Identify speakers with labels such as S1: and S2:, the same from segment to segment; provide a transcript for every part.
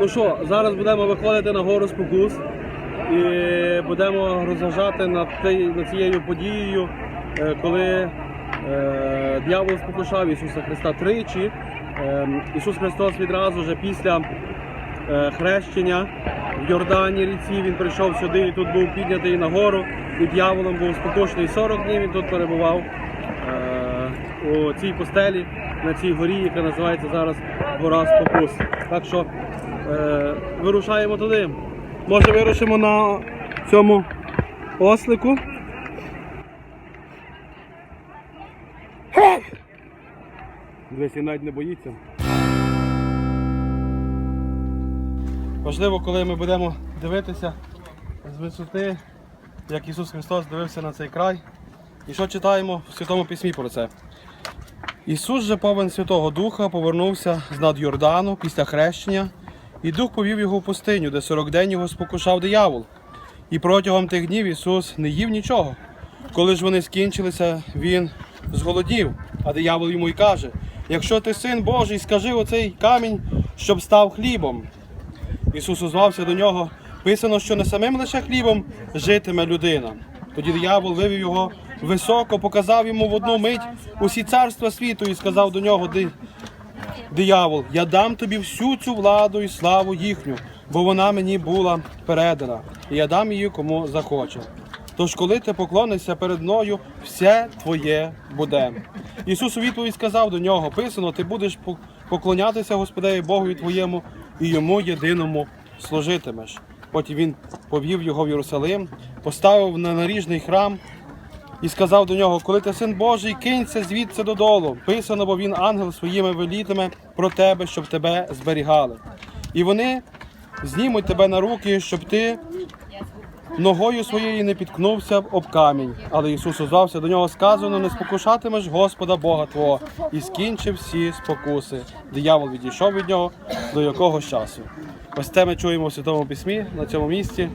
S1: Ну що, зараз будемо виходити на гору спокус і будемо розважати над, цією подією, е, коли е, дьявол спокушав Ісуса Христа тричі. Е, Ісус Христос відразу вже після хрещення в Йордані ріці він прийшов сюди і тут був піднятий на гору, і дьяволом був спокушений 40 днів. Він тут перебував е, у цій постелі на цій горі, яка називається зараз гора спокус. Так що е, вирушаємо туди. Може вирушимо на цьому ослику. Дивись, навіть не боїться. Важливо, коли ми будемо дивитися з висоти, як Ісус Христос дивився на цей край. І що читаємо в Святому Письмі про це? Ісус же повен Святого Духа повернувся з над Йордану після хрещення, і Дух повів його в пустиню, де 40 день його спокушав диявол. І протягом тих днів Ісус не їв нічого. Коли ж вони скінчилися, Він зголодів, а диявол йому й каже: Якщо ти син Божий, скажи оцей камінь, щоб став хлібом. Ісус озвався до нього, писано, що не самим лише хлібом житиме людина. Тоді диявол вивів його високо, показав йому в одну мить усі царства світу і сказав до нього, «Ди- диявол, я дам тобі всю цю владу і славу їхню, бо вона мені була передана, і я дам її кому захоче. Тож, коли ти поклонишся перед мною, все твоє буде. Ісус у відповідь сказав до нього: писано, ти будеш поклонятися Господеві Богові твоєму і йому єдиному служитимеш. Потім він повів його в Єрусалим, поставив на наріжний храм і сказав до нього: Коли ти син Божий, кинься звідси додолу. Писано, бо він ангел своїми велітиме про тебе, щоб тебе зберігали. І вони знімуть тебе на руки, щоб ти ногою своєю не підкнувся об камінь. Але Ісус озвався до нього сказано: не спокушатимеш Господа Бога Твого, і скінчив всі спокуси. Диявол відійшов від нього до якогось часу. Ось це ми чуємо в Святому Письмі на цьому місці.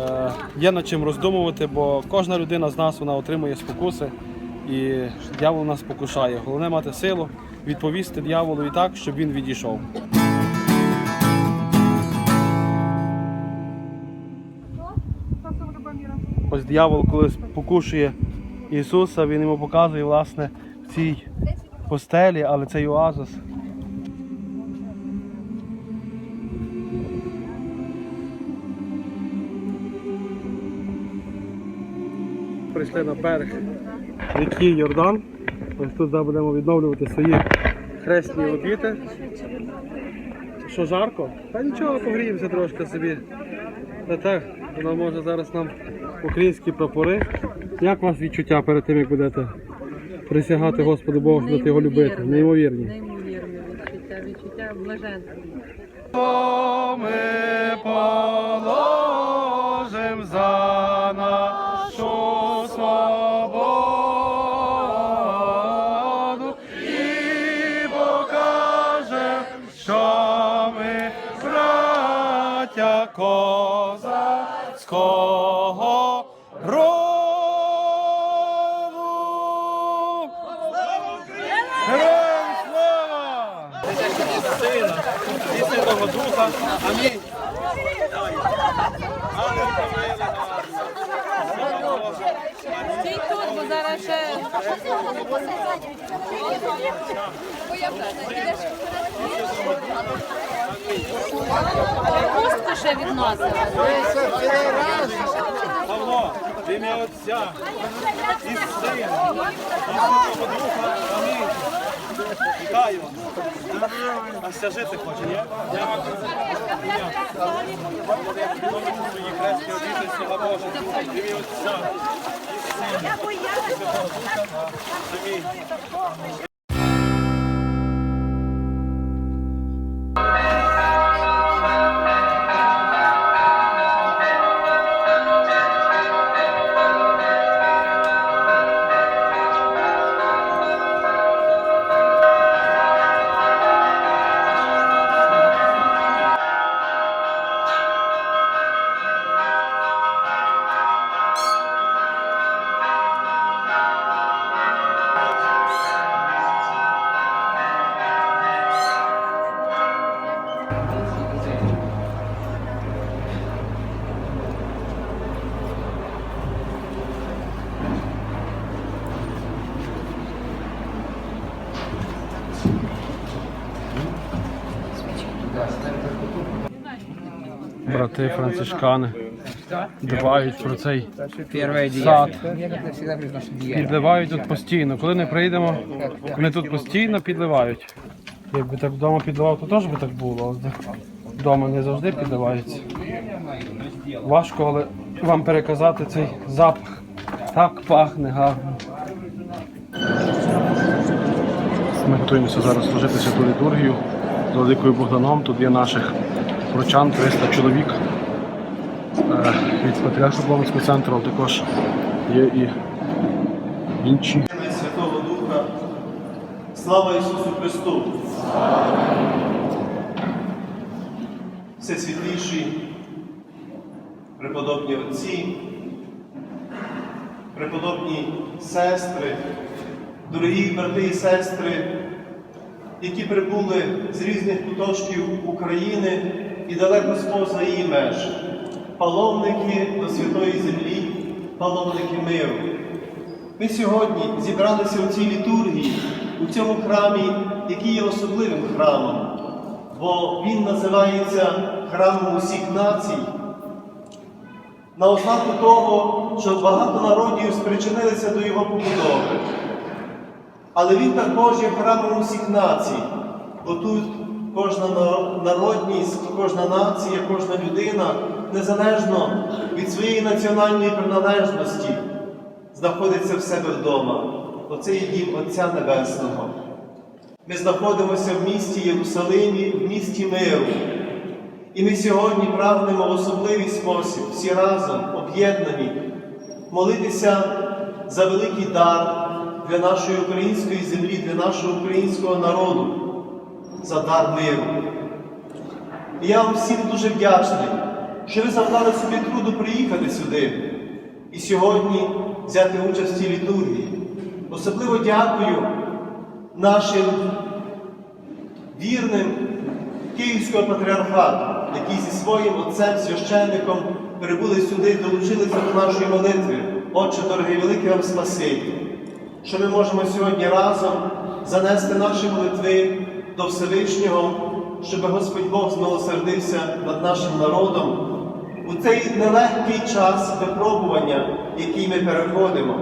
S1: Е, є над чим роздумувати, бо кожна людина з нас вона отримує спокуси, і дьявол нас спокушає. Головне мати силу відповісти дьяволу так, щоб він відійшов. Ось дьявол, коли спокушує Ісуса, він йому показує власне в цій постелі, але цей оазис. Прийшли на берег ріки Йордан. Ось тут зараз будемо відновлювати свої хресні обіти. Що жарко? Та нічого, погріємося трошки собі. Та так, вона може зараз нам українські прапори. Як у вас відчуття перед тим, як будете присягати Господу Богу, щоб будете його любити? Неймовірні.
S2: Неймовірні відчуття, відчуття блаженства.
S1: Ми положим за нашу козацького роду. Героям слава! Сина і Святого Духа. Амінь.
S2: Стій тут, бо зараз ще хустку ще.
S1: Павло, ім'я Отця і Сина, і. Вітаю. А ще жити хоче, ні? Свої хресні обіти, слава Божа. В ім'я Отця і Сина, брати францишкани дбають про цей сад. Підливають тут постійно. Коли не прийдемо, вони тут постійно підливають. Якби так вдома підливав, то теж би так було. Вдома не завжди підливається. Важко, але вам переказати цей запах. Так пахне гарно. Ми готуємося зараз служити святу літургію з Великою Богданом. Тут є наших прочан 300 чоловік е, від Патріаршого Богомського центру, але також є і інші.
S3: Святого Духа. Слава Ісусу Христу! Всесвітліші, преподобні отці, преподобні сестри, дорогі брати і сестри, які прибули з різних куточків України і далеко споза її меж, паломники до святої землі, паломники миру. Ми сьогодні зібралися у цій літургії, у цьому храмі, який є особливим храмом, бо він називається храмом усіх націй. На ознаку того, що багато народів спричинилися до його побудови. Але він також є храмом усіх націй, бо тут кожна народність, кожна нація, кожна людина, незалежно від своєї національної приналежності, знаходиться в себе вдома. Оце є дім Отця Небесного. Ми знаходимося в місті Єрусалимі, в місті миру. І ми сьогодні прагнемо в особливий спосіб, всі разом, об'єднані, молитися за великий дар для нашої української землі, для нашого українського народу, за дар миру. І я вам всім дуже вдячний, що ви завдали собі труду приїхати сюди і сьогодні взяти участь в цій літургії. Особливо дякую нашим вірним Київського патріархату, які зі своїм отцем священником прибули сюди, долучилися до нашої молитви. Отче, дорогий, велике вам спасибі, що ми можемо сьогодні разом занести наші молитви до Всевишнього, щоб Господь Бог змилосердився над нашим народом у цей нелегкий час випробування, який ми переходимо.